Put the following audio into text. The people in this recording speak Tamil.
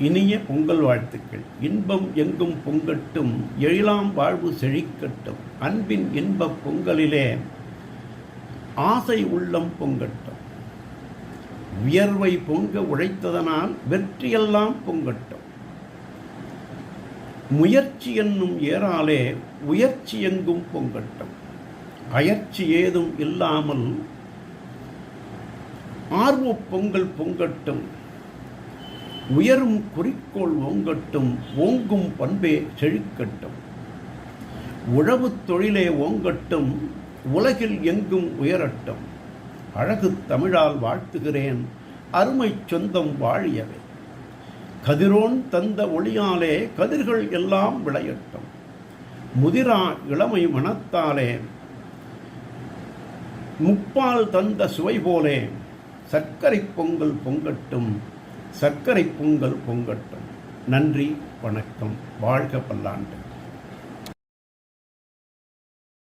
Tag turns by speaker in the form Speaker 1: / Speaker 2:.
Speaker 1: இனிய பொங்கல் வாழ்த்துக்கள். இன்பம் எங்கும் பொங்கட்டும் எழிலாம் வாழ்வு செழிக்கட்டும். அன்பின் இன்பப் பொங்கலிலே ஆசை உள்ளம் பொங்கட்டும். வியர்வை பொங்க உழைத்ததனால் வெற்றியெல்லாம் பொங்கட்டும். முயற்சி என்னும் ஏறாலே உயர்ச்சி எங்கும் பொங்கட்டும். அயற்சி ஏதும் இல்லாமல் ஆர்வப் பொங்கல் பொங்கட்டும். உயரும் குறிக்கோள் ஓங்கட்டும் ஓங்கும் பண்பே செழிக்கட்டும். உழவுத் தொழிலே ஓங்கட்டும் உலகில் எங்கும் உயரட்டும். அழகு தமிழால் வாழ்த்துகிறேன் அருமை சொந்தம் வாழியவே. கதிரோன் தந்த ஒளியாலே கதிர்கள் எல்லாம் விளையட்டும். முதிரா இளமை மனத்தாலே முப்பால் தந்த சுவை போலே சர்க்கரை பொங்கல் பொங்கட்டும். சர்க்கரை பொங்கல் பொங்கட்டும். நன்றி வணக்கம். வாழ்க பல்லாண்டு.